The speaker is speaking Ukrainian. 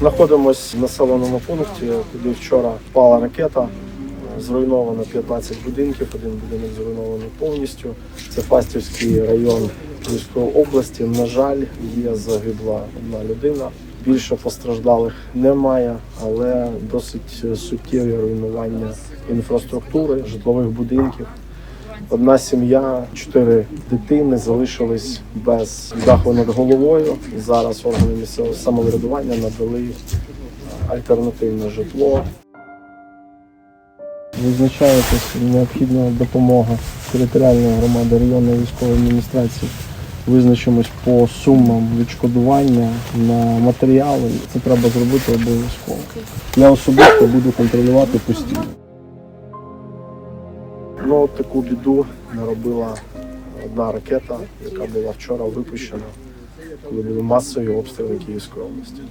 Знаходимось в населеному пункті, куди вчора впала ракета. Зруйновано 15 будинків, один будинок зруйнований повністю. Це Фастівський район Київської області. На жаль, є загибла одна людина. Більше постраждалих немає, але досить суттєві руйнування інфраструктури, житлових будинків. Одна сім'я, чотири дитини залишились без даху над головою. Зараз органи місцевого самоврядування надали альтернативне житло. Визначаєтесь необхідна допомога територіальної громади районної військової адміністрації. Визначимось по сумам відшкодування на матеріали. Це треба зробити обов'язково. Я особисто буду контролювати постійно. Ну, таку біду наробила одна ракета, яка була вчора випущена, коли були масові обстріли Київської області.